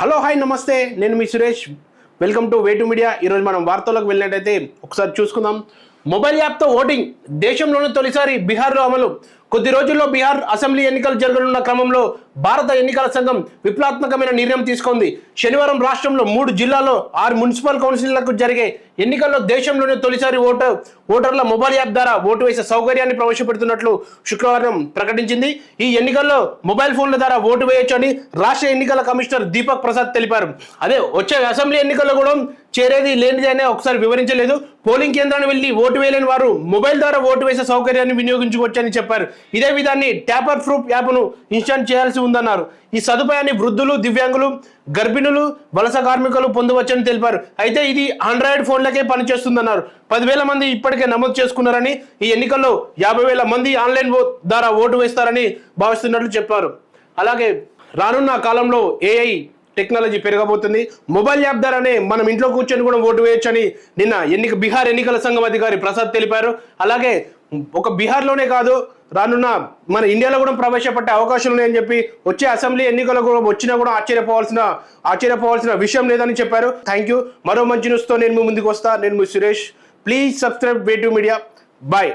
Hello hi నమస్తే. నేను మీ Suresh. Welcome to way to media ఈరోజు మనం వార్తల్లోకి వెళ్ళినట్టయితే ఒకసారి చూసుకుందాం. మొబైల్ యాప్తో ఓటింగ్. దేశంలోనే తొలిసారి బీహార్లో అమలు. కొద్ది రోజుల్లో బీహార్ అసెంబ్లీ ఎన్నికలు జరగనున్న క్రమంలో భారత ఎన్నికల సంఘం విప్లవాత్మకమైన నిర్ణయం తీసుకుంది. శనివారం రాష్ట్రంలో మూడు జిల్లాల్లో ఆరు మున్సిపల్ కౌన్సిల్లకు జరిగే ఎన్నికల్లో దేశంలోనే తొలిసారి ఓటర్ ఓటర్ల మొబైల్ యాప్ ద్వారా ఓటు వేసే సౌకర్యాన్ని ప్రవేశపెడుతున్నట్లు శుక్రవారం ప్రకటించింది. ఈ ఎన్నికల్లో మొబైల్ ఫోన్ల ద్వారా ఓటు వేయొచ్చని రాష్ట్ర ఎన్నికల కమిషనర్ దీపక్ ప్రసాద్ తెలిపారు. అదే వచ్చే అసెంబ్లీ ఎన్నికల్లో కూడా చేరేది లేనిది అనే ఒకసారి వివరించలేదు. పోలింగ్ కేంద్రాన్ని వెళ్ళి ఓటు వేయలేని వారు మొబైల్ ద్వారా ఓటు వేసే సౌకర్యాన్ని వినియోగించుకోవచ్చని చెప్పారు. ఇదే విధాన్ని ట్యాపర్ ప్రూఫ్ యాప్ను ఇన్స్టాల్ చేయాల్సి ఉందన్నారు. ఈ సదుపాయాన్ని వృద్ధులు దివ్యాంగులు గర్భిణులు వలస కార్మికులు పొందవచ్చని తెలిపారు. అయితే ఇది ఆండ్రాయిడ్ ఫోన్లకే పనిచేస్తుందన్నారు. పదివేల మంది ఇప్పటికే నమోదు చేసుకున్నారని ఈ ఎన్నికల్లో యాభై వేల మంది ఆన్లైన్ ద్వారా ఓటు వేస్తారని భావిస్తున్నట్లు చెప్పారు. అలాగే రానున్న కాలంలో ఏఐ టెక్నాలజీ పెరగబోతుంది. మొబైల్ యాప్ ద్వారానే మనం ఇంట్లో కూర్చొని కూడా ఓటు వేయొచ్చని నిన్న ఎన్నిక బీహార్ ఎన్నికల సంఘం అధికారి ప్రసాద్ తెలిపారు. అలాగే ఒక బీహార్లోనే కాదు రానున్న మన ఇండియాలో కూడా ప్రవేశపెట్టే అవకాశాలు ఉన్నాయని చెప్పి వచ్చే అసెంబ్లీ ఎన్నికలు కూడా వచ్చినా కూడా ఆశ్చర్యపోవాల్సిన ఆశ్చర్యపోవాల్సిన విషయం లేదని చెప్పారు. థ్యాంక్ యూ మరో మంచి న్యూస్తో నేను మీ ముందుకు వస్తా. నేను మీ Suresh. Please subscribe Way to Media. Bye.